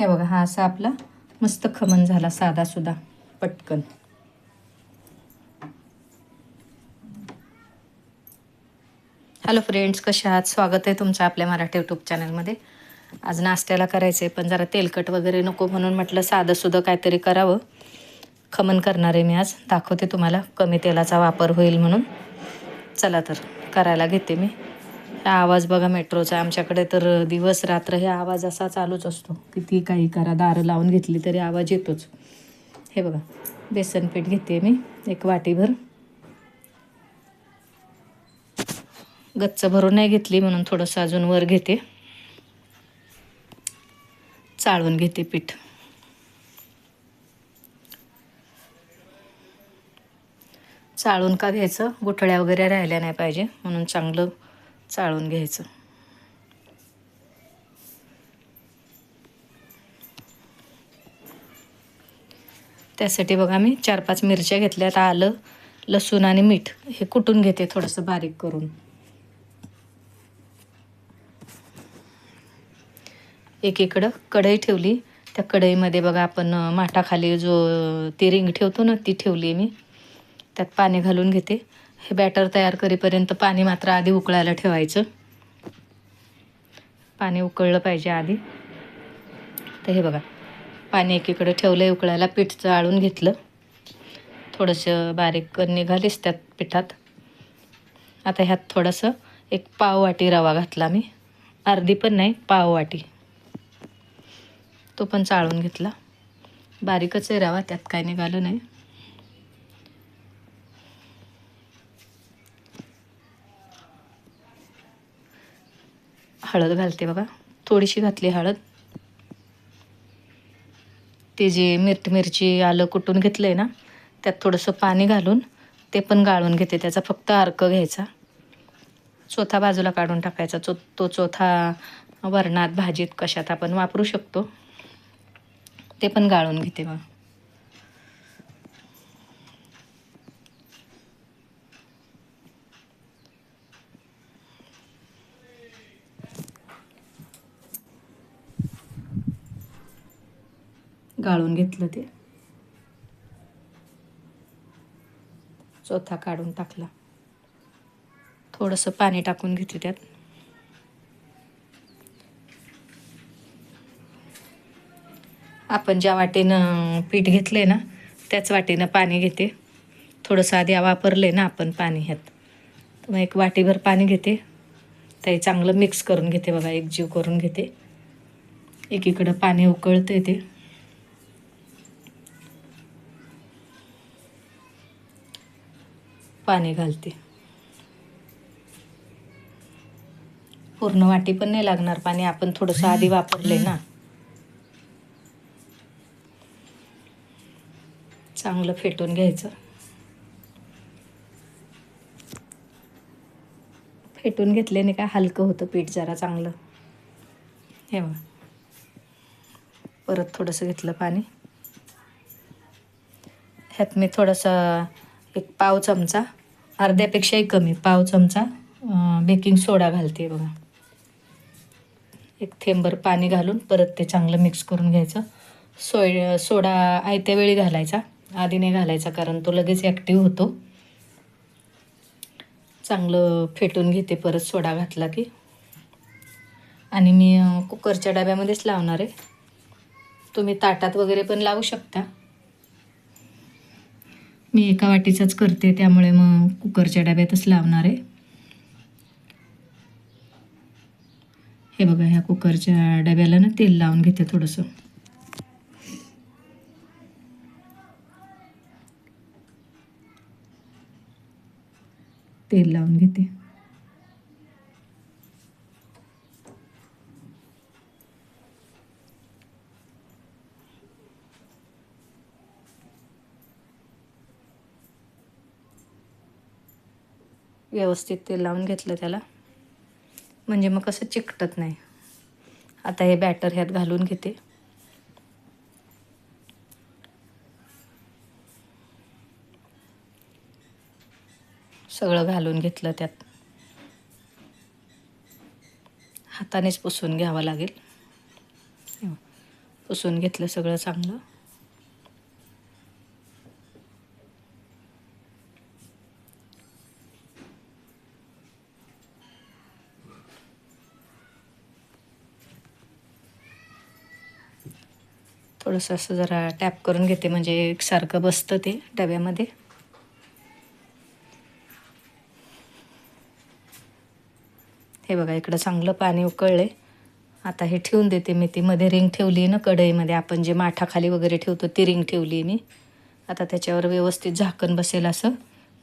हे बघा हा असा आपला मस्त खमन झाला साधा सुद्धा पटकन. हॅलो फ्रेंड्स कशा आहात? स्वागत आहे तुमचं आपल्या मराठी यूट्यूब चॅनलमध्ये आज नाश्त्याला करायचं आहे पण जरा तेलकट वगैरे नको म्हणून म्हटलं साधंसुद्धा काहीतरी करावं. खमन करणार आहे मी आज. दाखवते तुम्हाला कमी तेलाचा वापर होईल म्हणून. चला तर करायला घेते मी. हा आवाज बघा मेट्रोचा. आमच्याकडे तर दिवस रात्र हे आवाज असा चालूच असतो. किती काही करा दारं लावून घेतली तरी आवाज येतोच. हे बघा बेसन पीठ घेते मी एक वाटीभर. गच्च भरून नाही घेतली म्हणून थोडंसं अजून वर घेते. चाळून घेते पीठ. चाळून का घ्यायचं? गुठळ्या वगैरे राहिल्या नाही पाहिजे म्हणून चांगलं चाळून घ्यायचं. त्यासाठी बघा मी चार पाच मिरच्या घेतल्यात आलं लसूण आणि मीठ. हे कुटून घेते थोडंसं बारीक करून. एकीकडं कढई ठेवली. त्या कढईमध्ये बघा आपण माठाखाली जो ती रिंग ठेवतो ना ती ठेवली मी. त्यात पाणी घालून घेते. हे बॅटर तयार करेपर्यंत पाणी मात्र आधी उकळायला ठेवायचं. पाणी उकळलं पाहिजे आधी. तर हे बघा पाणी एकीकडे ठेवलं आहे उकळायला पीठ चाळून घेतलं. थोडंसं बारीक निघालीच त्यात पिठात. आता ह्यात थोडंसं एक पाव वाटी रवा घातला मी. अर्धी पण नाही पाव वाटी तो पण चाळून घेतला. बारीकच आहे रवा त्यात काय निघालं नाही. हळद घालते बघा. थोडीशी घातली हळद. ते जे मिरट मिरची आलं कुटून घेतलं आहे ना त्यात थोडंसं पाणी घालून ते पण गाळून घेते. त्याचा फक्त अर्क घ्यायचा. चोथा बाजूला काढून टाकायचा. चो तो चोथा वरणात भाजीत कशात आपण वापरू शकतो. ते पण गाळून घेते मग गाळून घेतलं ते. चोथा काढून टाकला. थोडंसं पाणी टाकून घेते त्यात. आपण ज्या वाटेनं पीठ घेतले ना त्याच वाटेनं पाणी घेते. थोडंसं आधी वापरले ना आपण पाणी ह्यात. तर मग एक वाटीभर पाणी घेते. ते चांगलं मिक्स करून घेते बघा एक जीव करून घेते. एकीकडं पाणी उकळते ते. पाणी घालते. पूर्ण वाटी पण नाही लागणार पाणी आपण थोडंसं आधी वापरले ना. चांगलं फेटून घ्यायचं. फेटून घेतल्याने काय हलकं होतं पीठ जरा चांगलं. हे बघा. परत थोडंसं घेतलं पाणी. ह्यात मी थोडंसं एक पाव चमचा अर्ध्यापेक्षाही कमी पाव चमचा बेकिंग सोडा घालते बघा. एक थेंबर पाणी घालून परत ते चांगलं मिक्स करून घ्यायचं. सोय सोडा आयत्या वेळी घालायचा आधी नाही घालायचा कारण तो लगेच ॲक्टिव्ह होतो. चांगलं फेटून घेते परत सोडा घातला की. आणि मी कुकरच्या डब्यामध्येच लावणार आहे. तुम्ही ताटात वगैरे पण लावू शकता. मी एका वाटीचाच करते त्यामुळे मग कुकरच्या डब्यातच लावणार आहे. हे बघा ह्या कुकरच्या डब्याला ना तेल लावून घेते थोडंसं. तेल लावून घेते. व्यवस्थित तेल लावून घेतलं त्याला. म्हणजे मग कसं चिकटत नाही. आता हे बॅटर ह्यात घालून घेते. सगळं घालून घेतलं त्यात. हातानेच पुसून घ्यावं लागेल. पुसून घेतलं सगळं चांगलं. थोडंसं असं जरा टॅप करून घेते म्हणजे एकसारखं बसतं ते डब्यामध्ये. हे बघा इकडं चांगलं पाणी उकळले आता हे ठेवून देते मी ती मध्ये रिंग ठेवली आहे ना कढईमध्ये. आपण जे माठाखाली वगैरे ठेवतो ती रिंग ठेवली आहे मी. आता त्याच्यावर व्यवस्थित झाकण बसेल असं.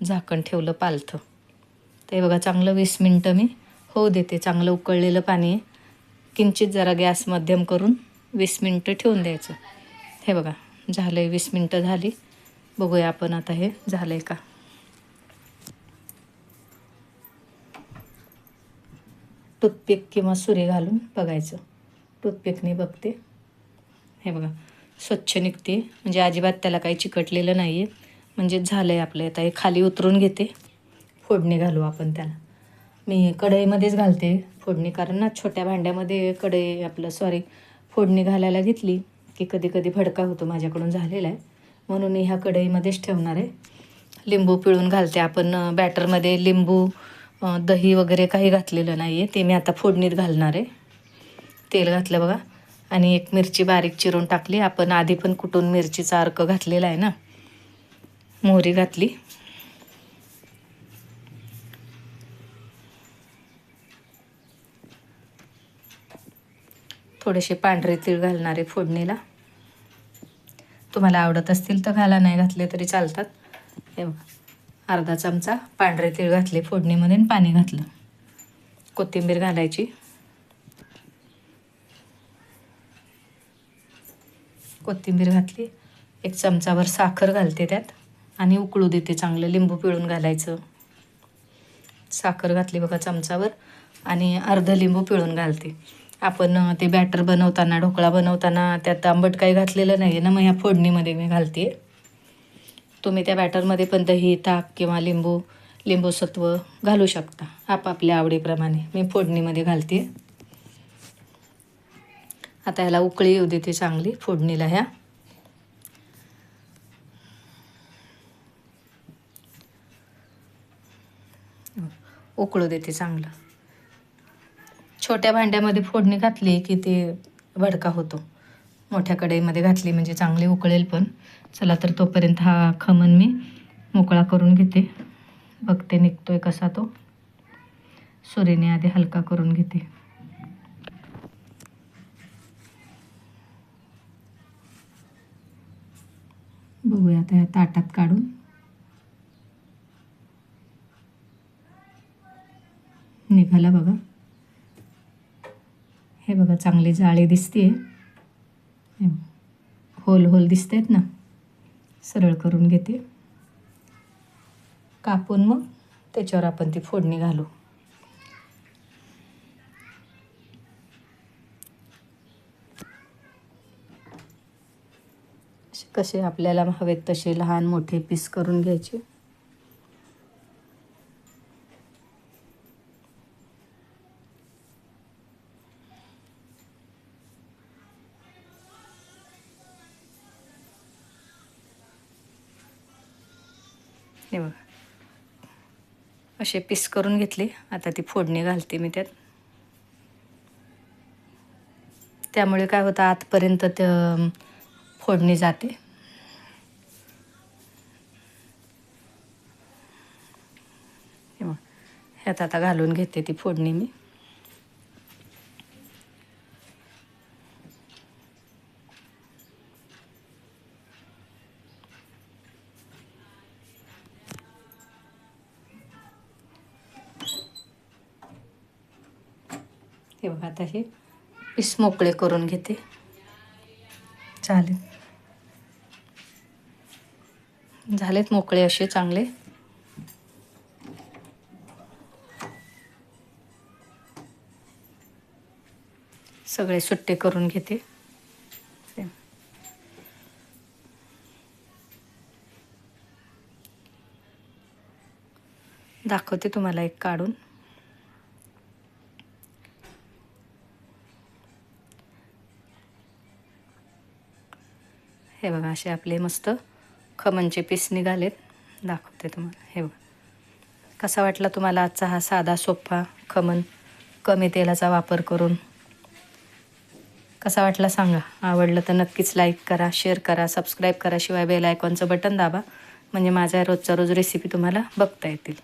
झाकण ठेवलं पालथं. ते बघा चांगलं वीस मिनटं मी होऊ देते. चांगलं उकळलेलं पाणी आहे. किंचित जरा गॅस मध्यम करून वीस मिनटं ठेवून द्यायचं. हे बघा झालं आहे वीस मिनटं झाली. बघूया आपण आता हे झालं आहे का? टूथपिक किंवा सुरी घालून बघायचं. टूथपिकने बघते. हे बघा स्वच्छ निघते. म्हणजे अजिबात त्याला काही चिकटलेलं नाही आहे म्हणजे झालं आहे आपलं. आता हे खाली उतरून घेते. फोडणी घालू आपण त्याला. मी कढईमध्येच घालते फोडणी कारण ना छोट्या भांड्यामध्ये कढई आपलं सॉरी फोडणी घालायला घेतली की कधी कधी भडका होतो माझ्याकडून झालेला आहे. म्हणून मी ह्या कढईमध्येच ठेवणार आहे. लिंबू पिळून घालते आपण बॅटरमध्ये लिंबू दही वगैरे काही घातलेलं नाही आहे ते मी आता फोडणीत घालणार आहे. तेल घातलं बघा. आणि एक मिरची बारीक चिरून टाकली. आपण आधी पण कुठून मिरचीचा अर्क घातलेला आहे ना? मोहरी घातली. थोडेसे पांढरे तीळ घालणारे फोडणीला. तुम्हाला आवडत असतील तर घाला नाही घातले तरी चालतात. हे बघा अर्धा चमचा पांढरे तीळ घातले फोडणीमध्ये आणि पाणी घातलं. कोथिंबीर घालायची. कोथिंबीर घातली. एक चमचाभर साखर घालते त्यात आणि उकळू देते चांगलं लिंबू पिळून घालायचं. साखर घातली बघा चमचावर आणि अर्ध लिंबू पिळून घालते. आपण ते बॅटर बनवताना ढोकळा बनवताना त्यात आंबट काही घातलेलं नाही आहे ना मग ह्या फोडणीमध्ये मी घालते. तुम्ही त्या बॅटरमध्ये पण दही ताक किंवा लिंबू लिंबूसत्व घालू शकता आपापल्या आवडीप्रमाणे. मी फोडणीमध्ये घालते. आता ह्याला उकळी येऊ देते चांगली फोडणीला ह्या. उकळू देते चांगलं. छोट्या भांड्यामध्ये फोडणी घातली की ते भडका होतो. मोठ्या कढईमध्ये घातली म्हणजे चांगली उकळेल पण. चला तर तोपर्यंत हा खमन मी मोकळा करून घेते. बघते निघतोय कसा तो. सुरीने आधी हलका करून घेते. बघूया आता या ताटात काढून. निघाला बघा. हे बघा चांगली जाळी दिसते होल होल दिसत ना? सरळ करून घेते. कापून मग त्याच्यावर आपण ती फोडणी घालू. असे कसे आपल्याला हवेत तसे लहान मोठे पीस करून घ्यायचे. हे बघा. असे पीस करून घेतले. आता ती फोडणी घालते मी त्यात. त्यामुळे काय होतं आतपर्यंत ते फोडणी जाते. हे बघ. ह्यात आता घालून घेते ती फोडणी मी. हे बघा आता हे पीस मोकळे करून घेते. चालेल. झालेत मोकळे असे चांगले. सगळे सुट्टे करून घेते. दाखवते तुम्हाला एक काढून. हे बघा असे आपले मस्त खमनचे पीस निघालेत. दाखवते तुम्हाला. हे बघा. कसा वाटला तुम्हाला आजचा हा साधा सोपा खमन कमी तेलाचा वापर करून. कसा वाटला सांगा. आवडलं तर नक्कीच लाईक करा शेअर करा सबस्क्राईब करा. शिवाय बेल आयकॉनचं बटन दाबा. म्हणजे माझ्या रोजचा रोज रेसिपी तुम्हाला बघता येतील.